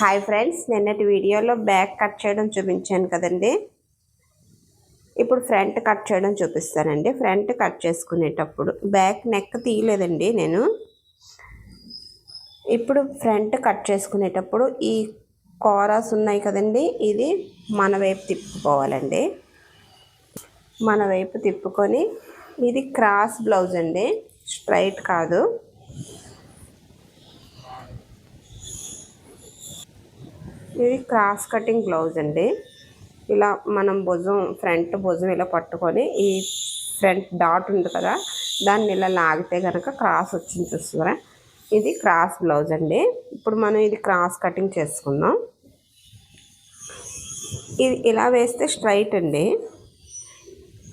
Hi friends నిన్నటి వీడియోలో back cut చేయడం చూపించాను కదండి. ఇప్పుడు ఫ్రంట్ కట్ చేయడం చూపిస్తానండి. ఫ్రంట్ కట్ చేసుకునేటప్పుడు బ్యాక్ నెక్ తీయలేదండి నేను. ఇప్పుడు ఫ్రంట్ కట్ చేసుకునేటప్పుడు ఈ కోరాస్ ఉన్నాయి కదండి ఇది మన వైపు తిప్పుకోవాలండి. మన వైపు తిప్పుకొని ఇది క్రాస్ బ్లౌజ్ అండి స్ట్రైట్ కాదు. ఇది క్రాస్ కటింగ్ బ్లౌజ్ అండి. ఇలా మనం భుజం ఫ్రంట్ భుజం ఇలా పట్టుకొని ఈ ఫ్రంట్ డాట్ ఉంది కదా దాన్ని ఇలా లాగితే కనుక క్రాస్ వచ్చింది చూస్తున్నారా? ఇది క్రాస్ బ్లౌజ్ అండి. ఇప్పుడు మనం ఇది క్రాస్ కటింగ్ చేసుకుందాం. ఇది ఇలా వేస్తే స్ట్రైట్ అండి.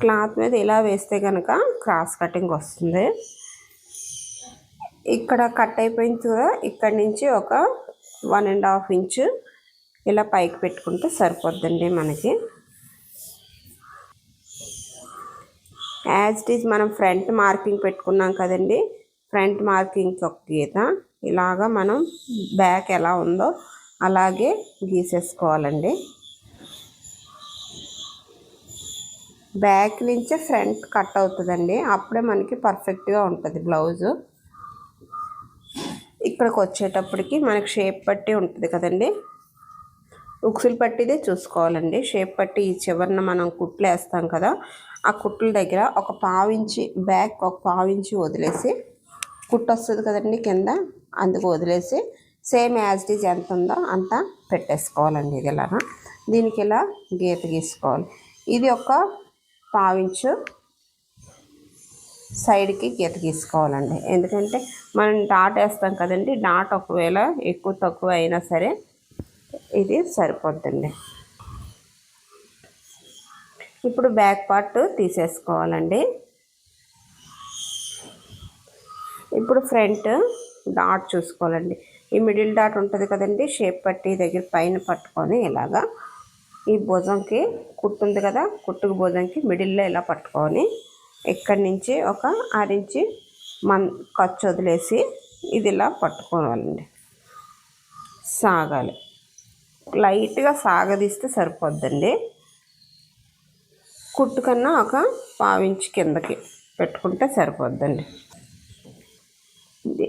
క్లాత్ మీద ఇలా వేస్తే కనుక క్రాస్ కటింగ్ వస్తుంది. ఇక్కడ కట్ అయిపోయింది కదా ఇక్కడ నుంచి ఒక వన్ అండ్ హాఫ్ ఇంచు ఇలా పైకి పెట్టుకుంటే సరిపోద్దండి మనకి. యాజ్ ఇట్ ఈజ్ మనం ఫ్రంట్ మార్కింగ్ పెట్టుకున్నాం కదండి. ఫ్రంట్ మార్కింగ్కి ఒక గీత ఇలాగా మనం బ్యాక్ ఎలా ఉందో అలాగే గీసేసుకోవాలండి. బ్యాక్ నుంచే ఫ్రంట్ కట్ అవుతుందండి. అప్పుడే మనకి పర్ఫెక్ట్గా ఉంటుంది బ్లౌజు. ఇక్కడికి వచ్చేటప్పటికి మనకి షేప్ పట్టి ఉంటుంది కదండి. ఉక్సులు పట్టిదే చూసుకోవాలండి. షేప్ పట్టి ఈ చివరిన మనం కుట్లు వేస్తాం కదా ఆ కుట్ల దగ్గర ఒక పావించి బ్యాక్ ఒక పావించి వదిలేసి కుట్టు వస్తుంది కదండి కింద అందుకు వదిలేసి సేమ్ యాజ్ ఇట్ ఈజ్ ఎంత ఉందో అంత పెట్టేసుకోవాలండి ఇది ఇలాగా దీనికి ఇలా గీత గీసుకోవాలి. ఇది ఒక పావించు సైడ్కి గీత గీసుకోవాలండి. ఎందుకంటే మనం డాట్ వేస్తాం కదండి డాట్ ఒకవేళ ఎక్కువ తక్కువ అయినా సరే ఇది సరిపోద్దండి. ఇప్పుడు బ్యాక్ పార్ట్ తీసేసుకోవాలండి. ఇప్పుడు ఫ్రంట్ డాట్ చూసుకోవాలండి. ఈ మిడిల్ డాట్ ఉంటుంది కదండి షేప్ పట్టి దగ్గర పైన పట్టుకొని ఇలాగా ఈ భుజంకి కుట్టు ఉంది కదా కుట్టుకు భుజంకి మిడిల్లో ఇలా పట్టుకొని ఇక్కడి నుంచి ఒక ఆరించి మన్ ఖర్చు వదిలేసి ఇది ఇలా పట్టుకోవాలండి. సాగాలి. లైట్గా సాగదీస్తే సరిపోద్దండి. కుట్టు కన్నా ఒక పావించి కిందకి పెట్టుకుంటే సరిపోద్దండి. ఇది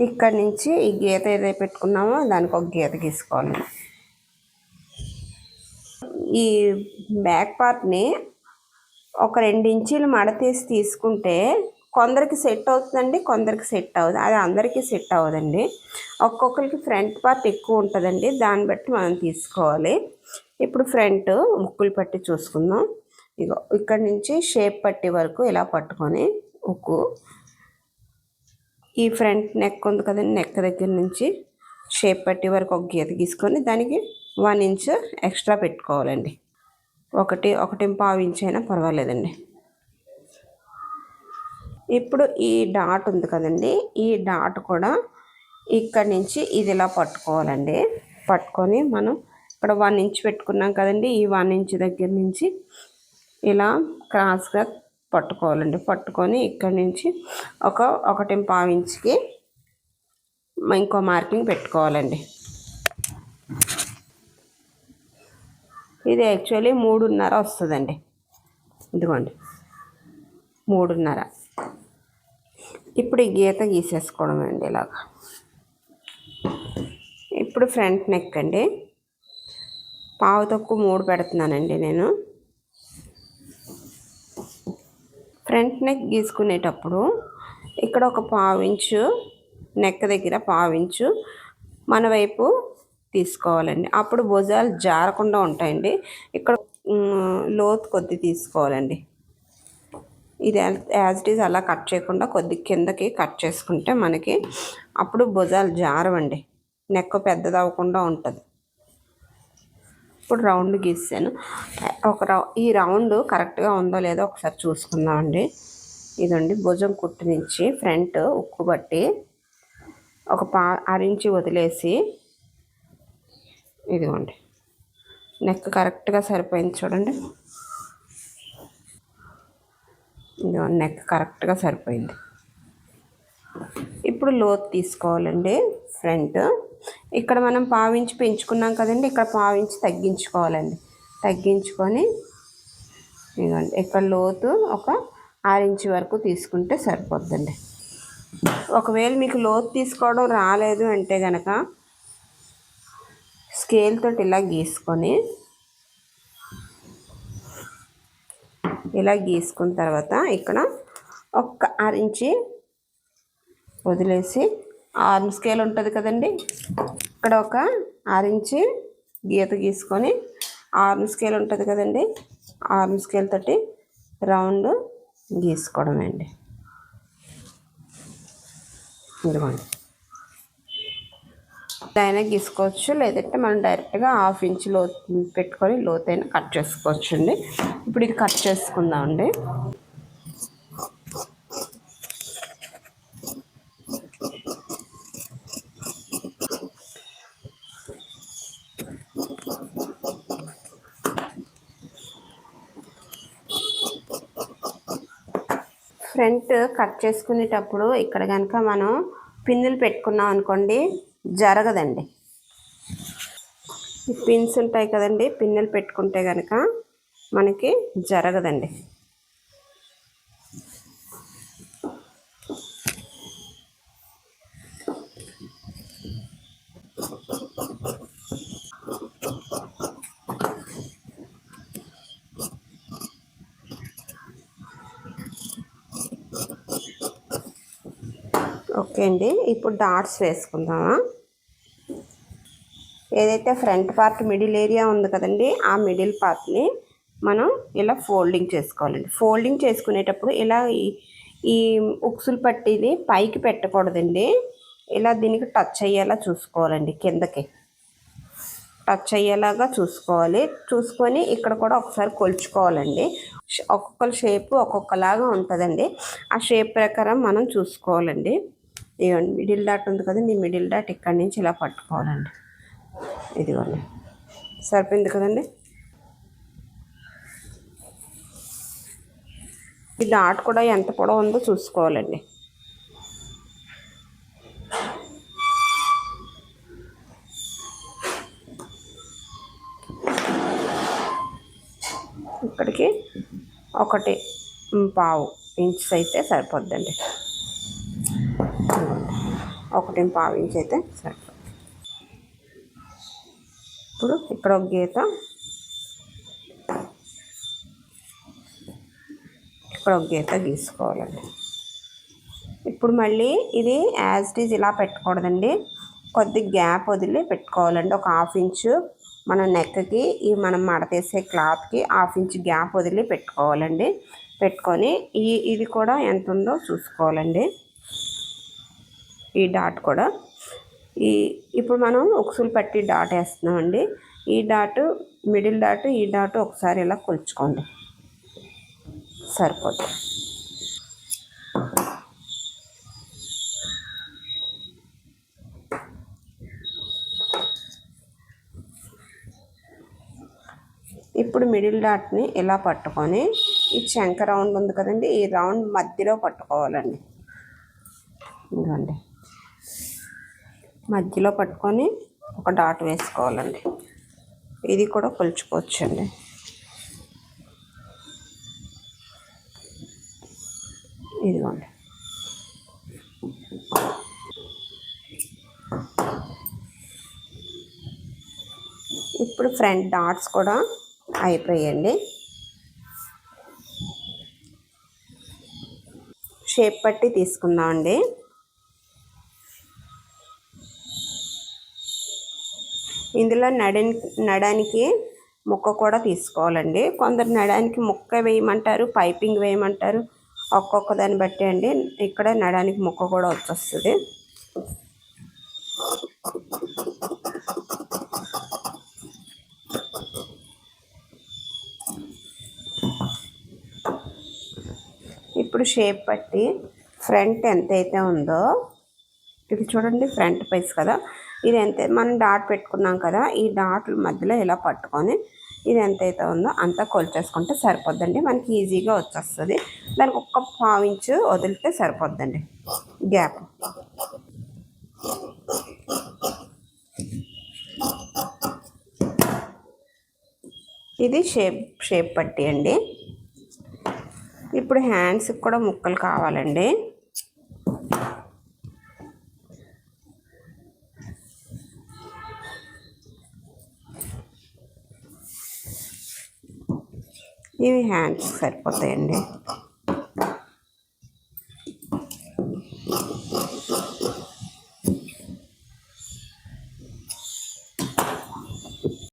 ఇక్కడి నుంచి ఈ గీత ఏదైతే పెట్టుకున్నామో దానికి ఒక గీత గీసుకోవాలి. ఈ బ్యాక్ పార్ట్ని ఒక రెండు ఇంచీలు మడతీసి తీసుకుంటే కొందరికి సెట్ అవుతుందండి కొందరికి సెట్ అవ్వదు. అది అందరికీ సెట్ అవ్వదండి. ఒక్కొక్కరికి ఫ్రంట్ పార్ట్ ఎక్కువ ఉంటుందండి. దాన్ని బట్టి మనం తీసుకోవాలి. ఇప్పుడు ఫ్రంట్ ముక్కులు పట్టి చూసుకుందాం. ఇగో ఇక్కడ నుంచి షేప్ పట్టి వరకు ఇలా పట్టుకొని ఉక్కు ఈ ఫ్రంట్ నెక్ ఉంది కదండి నెక్ దగ్గర నుంచి షేప్ పట్టి వరకు ఒక గీత గీసుకొని దానికి వన్ ఇంచ్ ఎక్స్ట్రా పెట్టుకోవాలండి. ఒకటి ఒకటి పావు ఇంచ్ అయినా పర్వాలేదండి. ఇప్పుడు ఈ డాట్ ఉంది కదండి ఈ డాట్ కూడా ఇక్కడ నుంచి ఇది ఇలా పట్టుకోవాలండి. పట్టుకొని మనం ఇక్కడ వన్ ఇంచ్ పెట్టుకున్నాం కదండి ఈ వన్ ఇంచ్ దగ్గర నుంచి ఇలా క్రాస్గా పట్టుకోవాలండి. పట్టుకొని ఇక్కడ నుంచి ఒక ఒకటి పావు ఇంచుకి ఇంకో మార్కింగ్ పెట్టుకోవాలండి. ఇది యాక్చువల్లీ మూడున్నర వస్తుందండి. ఇదిగోండి. మూడున్నర. ఇప్పుడు ఈ గీత గీసేసుకోవడం అండి ఇలాగా. ఇప్పుడు ఫ్రంట్ నెక్ అండి. పావు తక్కువ మూడు పెడుతున్నానండి నేను. ఫ్రంట్ నెక్ గీసుకునేటప్పుడు ఇక్కడ ఒక పావించు నెక్ దగ్గర పావించు మన వైపు తీసుకోవాలండి. అప్పుడు భుజాలు జారకుండా ఉంటాయండి. ఇక్కడ లోతు కొద్ది తీసుకోవాలండి. ఇది యాజ్ ఇట్ ఈజ్ అలా కట్ చేయకుండా కొద్ది కిందకి కట్ చేసుకుంటే మనకి అప్పుడు భుజాలు జారవండి. నెక్క పెద్దది అవ్వకుండా ఉంటుంది. ఇప్పుడు రౌండ్ గీసాను. ఒక రౌ ఈ రౌండ్ కరెక్ట్గా ఉందో లేదో ఒకసారి చూసుకుందామండి. ఇదండి భుజం కుట్టు నుంచి ఫ్రంట్ ఉక్కు బట్టి ఒక పా అరించి వదిలేసి ఇదిగోండి. నెక్ కరెక్ట్గా సరిపోయింది చూడండి. నెక్ కరెక్ట్గా సరిపోయింది. ఇప్పుడు లోతు తీసుకోవాలండి ఫ్రంట్. ఇక్కడ మనం పావించి పెంచుకున్నాం కదండి ఇక్కడ పావించి తగ్గించుకోవాలండి. తగ్గించుకొని ఇదిగోండి ఇక్కడ లోతు ఒక ఆరించి వరకు తీసుకుంటే సరిపోద్దండి. ఒకవేళ మీకు లోతు తీసుకోవడం రాలేదు అంటే కనుక స్కేల్తో ఇలా గీసుకొని ఇలా గీసుకున్న తర్వాత ఇక్కడ ఒక్క అరించి వదిలేసి ఆర్మ్ స్కేల్ ఉంటుంది కదండి. ఇక్కడ ఒక ఆరించి గీత గీసుకొని ఆర్మ్ స్కేల్ ఉంటుంది కదండి. ఆర్మ్ స్కేల్ తోటి రౌండ్ గీసుకోవడమే అండి. ఇదిగోండి. అయినా గీసుకోవచ్చు లేదంటే మనం డైరెక్ట్గా హాఫ్ ఇంచ్లో పెట్టుకొని లోతైనా కట్ చేసుకోవచ్చు అండి ఇప్పుడు ఇది కట్ చేసుకుందామండి. ఫ్రంట్ కట్ చేసుకునేటప్పుడు ఇక్కడ కనుక మనం పిన్నులు పెట్టుకున్నాం అనుకోండి జరగదండి. ఈ పిన్స్ ఉంటాయి కదండి పిన్నులు పెట్టుకుంటే కనుక మనకి జరగదండి. ఓకే అండి ఇప్పుడు డాట్స్ వేసుకుందామా? ఏదైతే ఫ్రంట్ పార్ట్ మిడిల్ ఏరియా ఉంది కదండి ఆ మిడిల్ పార్ట్ని మనం ఇలా ఫోల్డింగ్ చేసుకోవాలండి. ఫోల్డింగ్ చేసుకునేటప్పుడు ఇలా ఈ ఈ ఉక్సులు పట్టిది పైకి పెట్టకూడదండి. ఇలా దీనికి టచ్ అయ్యేలా చూసుకోవాలండి కిందకి. టచ్ అయ్యేలాగా చూసుకోవాలి. చూసుకొని ఇక్కడ కూడా ఒకసారి కొలుచుకోవాలండి. ఒక్కొక్క షేప్ ఒక్కొక్కలాగా ఉంటుందండి. ఆ షేప్ ప్రకారం మనం చూసుకోవాలండి. ఇవ్వండి మిడిల్ డాట్ ఉంది కదండి మిడిల్ డాట్ ఇక్కడి నుంచి ఇలా పట్టుకోవాలండి. ఇదిగోండి. సరిపోయింది కదండి? ఈ డాట్ కూడా ఎంత పొడవు ఉందో చూసుకోవాలండి. ఇక్కడికి ఒకటి పావు ఇంచ్ అయితే సరిపోద్దండి. ఒకటి పావు ఇంచ్ అయితే సరిపోతుంది ఇప్పుడు ఇక్కడ ఒక గీత. ఇక్కడ ఒక గీత గీసుకోవాలండి. ఇప్పుడు మళ్ళీ ఇది యాజ్ ఇట్ ఈజ్ ఇలా పెట్టకూడదండి. కొద్ది గ్యాప్ వదిలి పెట్టుకోవాలండి. ఒక హాఫ్ ఇంచు మన నెక్కి ఈ మనం మడతేసే క్లాత్కి హాఫ్ ఇంచ్ గ్యాప్ వదిలి పెట్టుకోవాలండి. పెట్టుకొని ఈ ఇది కూడా ఎంత ఉందో చూసుకోవాలండి. ఈ డాట్ కూడా. ఈ ఇప్పుడు మనం ఉక్సులు పట్టి డాట్ వేస్తున్నామండి. ఈ డాట్ మిడిల్ డాట్ ఈ డాట్ ఒకసారి ఇలా కొలుచుకోండి. సరిపోతుంది. ఇప్పుడు మిడిల్ డాట్ని ఇలా పట్టుకొని ఈ చెంక రౌండ్ ఉంది కదండి ఈ రౌండ్ మధ్యలో పట్టుకోవాలండి. ఇదిగోండి. మధ్యలో పట్టుకొని ఒక డాట్ వేసుకోవాలండి. ఇది కూడా కొలుచుకోవచ్చండి. ఇదిగోండి. ఇప్పుడు ఫ్రంట్ డాట్స్ కూడా అయిపోయాయండి. షేప్ పట్టి తీసుకుందామండి. ఇందులో నడని నడానికి ముక్క కూడా తీసుకోవాలండి. కొందరు నడానికి ముక్క వేయమంటారు పైపింగ్ వేయమంటారు. ఒక్కొక్క దాన్ని బట్టి అండి. ఇక్కడ నడానికి ముక్క కూడా వచ్చేస్తుంది. ఇప్పుడు షేప్ పట్టి ఫ్రంట్ ఎంతైతే ఉందో ఇది చూడండి ఫ్రంట్ పైస్ కదా. ఇది ఎంత మనం డాట్ పెట్టుకున్నాం కదా ఈ డాట్ల మధ్యలో ఇలా పట్టుకొని ఇది ఎంతైతే ఉందో అంతా కొలిచేసుకుంటే సరిపోద్దండి. మనకి ఈజీగా వచ్చేస్తుంది. దానికి ఒక్క పావించు ఇంచు వదిలితే సరిపోద్దండి. గ్యాప్. ఇది షేప్ షేప్ పట్టి అండి. ఇప్పుడు హ్యాండ్స్కి కూడా ముక్కలు కావాలండి. ఇవి హ్యాండ్స్ సరిపోతాయండి.